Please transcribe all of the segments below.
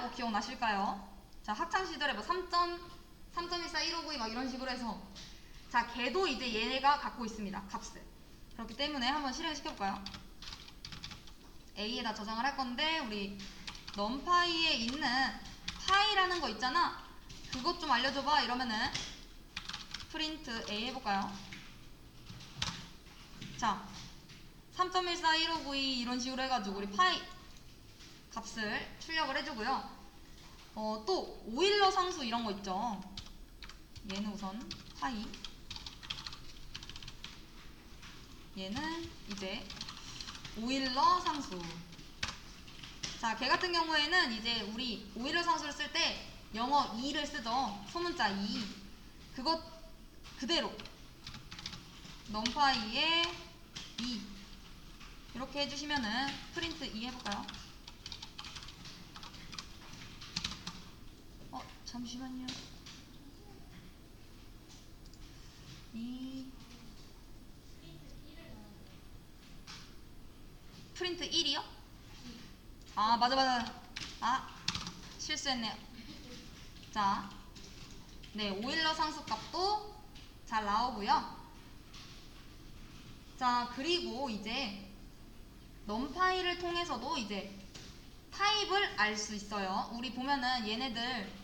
P라고 기억나실까요? 자, 학창 시절에 뭐 3점, 3.14, 159, 막 이런 식으로 해서 자, 걔도 이제 얘네가 갖고 있습니다. 값을. 그렇기 때문에 한번 실행시켜볼까요? A에다 저장을 할 건데 우리 넘파이에 있는 파이라는 거 있잖아. 그것 좀 알려줘봐. 이러면은 프린트 A 해볼까요? 자, 3.14, 1592 이런 식으로 해가지고 우리 파이 값을 출력을 해주고요. 어, 또 오일러 상수 이런 거 있죠. 얘는 우선 파이. 얘는 이제 오일러 상수. 자, 걔 같은 경우에는 이제 우리 오일러 상수를 쓸 때 영어 2를 쓰죠. 소문자 2. 그것 그대로 넘파이에 2 이렇게 해주시면은 프린트 2 해볼까요? 어 잠시만요. 2 프린트 1이요? 아 맞아 맞아 아 실수했네요 자, 네 오일러 상수값도 잘 나오고요 자 그리고 이제 넘파이를 통해서도 이제 타입을 알 수 있어요 우리 보면은 얘네들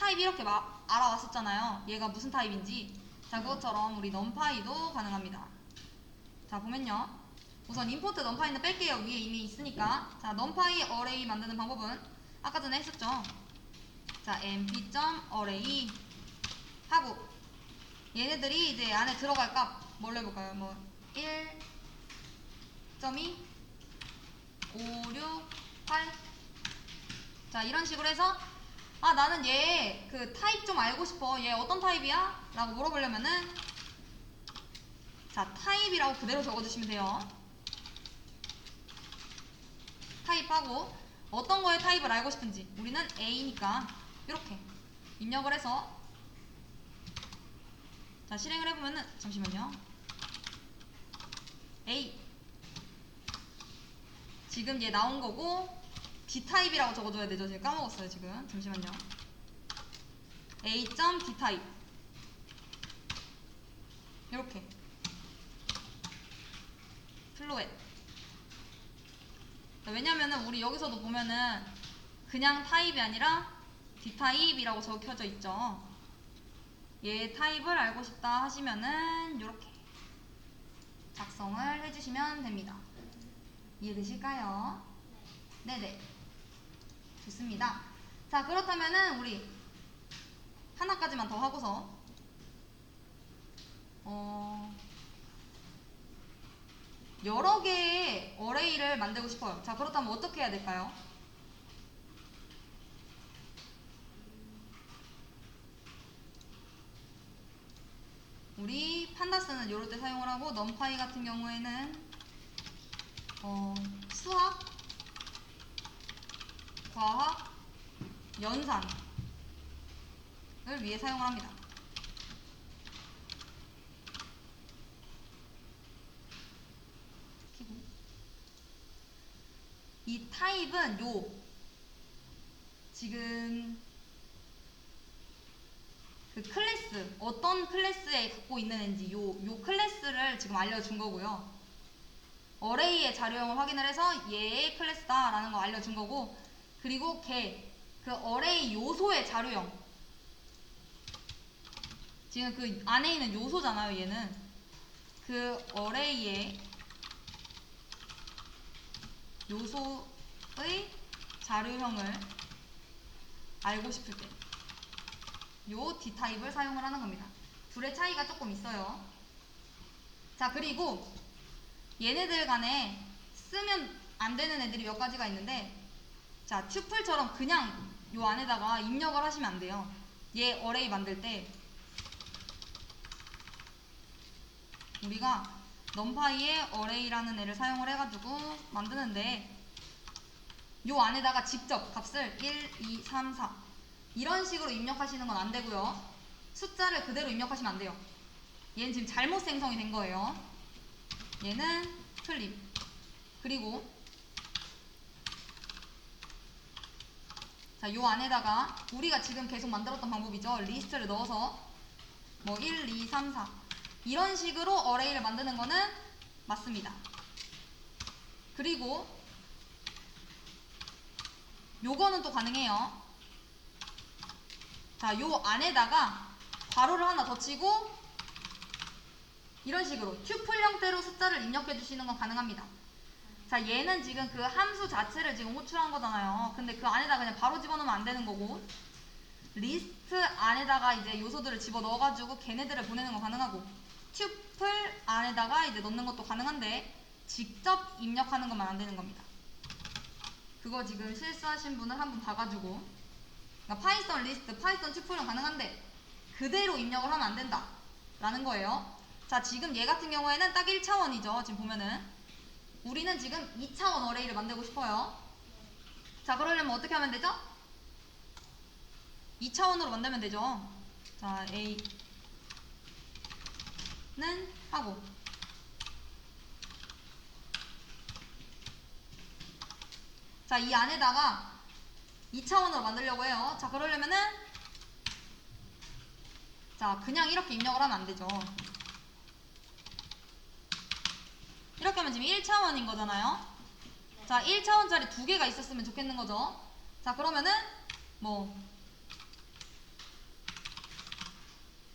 타입 이렇게 막 알아왔었잖아요 얘가 무슨 타입인지 자 그것처럼 우리 넘파이도 가능합니다 자 보면요 우선 임포트 넘파이는 뺄게요. 위에 이미 있으니까. 자, 넘파이 어레이 만드는 방법은 아까 전에 했었죠. 자, mp.array 하고 얘네들이 이제 안에 들어갈 값 뭘로 해볼까요? 뭐 1.2 5, 6, 8 자, 이런 식으로 해서 아, 나는 얘 그 타입 좀 알고 싶어. 얘 어떤 타입이야? 라고 물어보려면은 자, 타입이라고 그대로 적어주시면 돼요. 타입하고 어떤 거의 타입을 알고 싶은지 우리는 A니까 이렇게 입력을 해서 자 실행을 해보면은 잠시만요 A 지금 얘 나온 거고 D 타입이라고 적어줘야 되죠 제가 까먹었어요 지금 잠시만요 A D 타입 이렇게 플로엣 왜냐면은 우리 여기서도 보면은 그냥 타입이 아니라 D타입이라고 적혀져 있죠. 얘 타입을 알고 싶다 하시면은 이렇게 작성을 해주시면 됩니다. 이해되실까요? 네네. 좋습니다. 자, 그렇다면은 우리 하나까지만 더 하고서 어... 여러 개의 어레이를 만들고 싶어요. 자, 그렇다면 어떻게 해야 될까요? 우리 판다스는 이럴 때 사용을 하고 넘파이 같은 경우에는 어, 수학, 과학, 연산을 위해 사용을 합니다. 이 타입은 요 지금 그 클래스 어떤 클래스에 갖고 있는 앤지 요, 요 클래스를 지금 알려준 거고요. 어레이의 자료형을 확인을 해서 얘의 클래스다 라는 거 알려준 거고 그리고 걔그 어레이 요소의 자료형 지금 그 안에 있는 요소잖아요 얘는 그 어레이의 요소의 자료형을 알고 싶을 때 요 D타입을 사용을 하는 겁니다. 둘의 차이가 조금 있어요. 자, 그리고 얘네들 간에 쓰면 안 되는 애들이 몇 가지가 있는데 자, 튜플처럼 그냥 요 안에다가 입력을 하시면 안 돼요. 얘 어레이 만들 때 우리가 넘파이의 어레이라는 애를 사용을 해가지고 만드는데 요 안에다가 직접 값을 1, 2, 3, 4 이런 식으로 입력하시는 건 안 되고요. 숫자를 그대로 입력하시면 안 돼요. 얘는 지금 잘못 생성이 된 거예요. 얘는 틀림. 그리고 자, 요 안에다가 우리가 지금 계속 만들었던 방법이죠. 리스트를 넣어서 뭐 1, 2, 3, 4 이런 식으로 어레이를 만드는 거는 맞습니다. 그리고 요거는 또 가능해요. 자, 요 안에다가 괄호를 하나 더 치고 이런 식으로 튜플 형태로 숫자를 입력해 주시는 건 가능합니다. 자, 얘는 지금 그 함수 자체를 지금 호출한 거잖아요. 근데 그 안에다 그냥 바로 집어넣으면 안 되는 거고 리스트 안에다가 이제 요소들을 집어 넣어가지고 걔네들을 보내는 건 가능하고 튜플 안에다가 이제 넣는 것도 가능한데 직접 입력하는 것만 안 되는 겁니다. 그거 지금 실수하신 분은 한 분 봐가지고 그러니까 파이썬 리스트, 파이썬 튜플은 가능한데 그대로 입력을 하면 안 된다 라는 거예요. 자 지금 얘 같은 경우에는 딱 1차원이죠. 지금 보면은 우리는 지금 2차원 어레이를 만들고 싶어요. 자 그러려면 어떻게 하면 되죠? 2차원으로 만들면 되죠. 자 A는 하고 자, 이 안에다가 2차원으로 만들려고 해요. 자, 그러려면은 자, 그냥 이렇게 입력을 하면 안 되죠. 이렇게 하면 지금 1차원인 거잖아요. 자, 1차원짜리 두 개가 있었으면 좋겠는 거죠. 자, 그러면은 뭐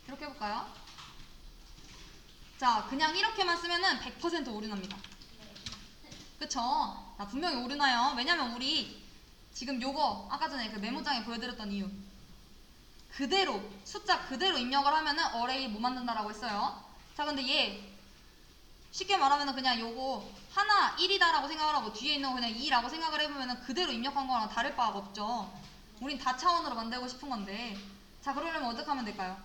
이렇게 해볼까요? 자, 그냥 이렇게만 쓰면은 100% 오류납니다. 그쵸? 나 분명히 오르나요? 왜냐면 우리 지금 요거 아까 전에 그 메모장에 보여드렸던 이유 그대로 숫자 그대로 입력을 하면은 어레이 못 만든다라고 했어요 자 근데 얘 쉽게 말하면은 그냥 요거 하나 1이다라고 생각을 하고 뒤에 있는 거 그냥 2라고 생각을 해보면은 그대로 입력한 거랑 다를 바가 없죠 우린 다 차원으로 만들고 싶은 건데 자 그러려면 어떻게 하면 될까요?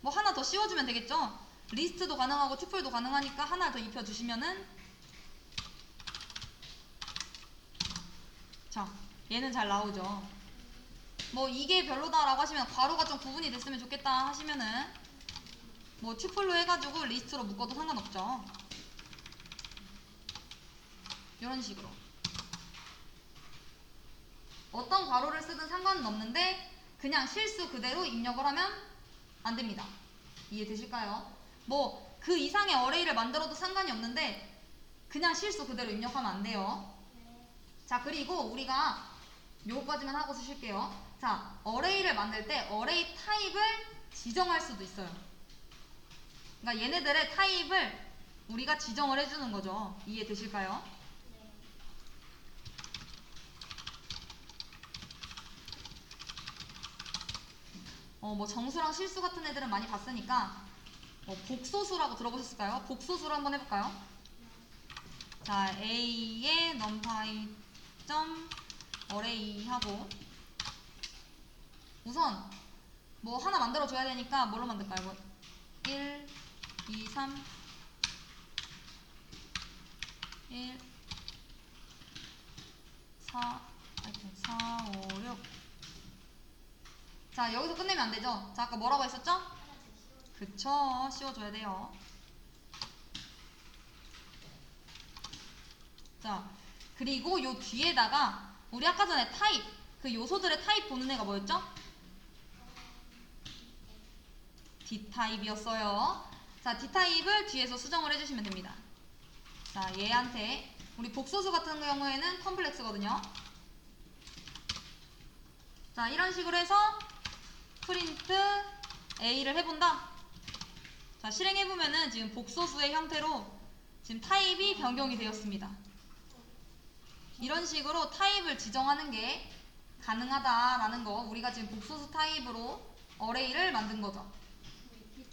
뭐 하나 더 씌워주면 되겠죠? 리스트도 가능하고 튜플도 가능하니까 하나 더 입혀주시면은 자, 얘는 잘 나오죠. 뭐 이게 별로다라고 하시면 괄호가 좀 구분이 됐으면 좋겠다 하시면은 뭐 튜플로 해가지고 리스트로 묶어도 상관없죠. 이런 식으로. 어떤 괄호를 쓰든 상관은 없는데 그냥 실수 그대로 입력을 하면 안 됩니다. 이해되실까요? 뭐 그 이상의 어레이를 만들어도 상관이 없는데 그냥 실수 그대로 입력하면 안 돼요. 자 그리고 우리가 요거까지만 하고 쓰실게요 자 어레이를 만들 때 어레이 타입을 지정할 수도 있어요 그러니까 얘네들의 타입을 우리가 지정을 해주는 거죠 이해되실까요? 어 뭐 정수랑 실수 같은 애들은 많이 봤으니까 뭐 복소수라고 들어보셨을까요? 복소수로 한번 해볼까요? 자 A의 넘파이 점 어레이 하고 우선 뭐 하나 만들어 줘야 되니까 뭘로 만들까요? 뭐 1, 2, 3 1 4 아이고 4, 5, 6 자, 여기서 끝내면 안 되죠? 자, 아까 뭐라고 했었죠? 그쵸, 씌워줘야 돼요. 자, 그리고 요 뒤에다가 우리 아까 전에 타입 그 요소들의 타입 보는 애가 뭐였죠? D 타입이었어요. 자, D 타입을 뒤에서 수정을 해주시면 됩니다. 자, 얘한테 우리 복소수 같은 경우에는 컴플렉스거든요. 자, 이런 식으로 해서 프린트 A를 해본다. 자, 실행해보면은 지금 복소수의 형태로 지금 타입이 변경이 되었습니다. 이런 식으로 타입을 지정하는 게 가능하다라는 거 우리가 지금 복소수 타입으로 어레이를 만든 거죠.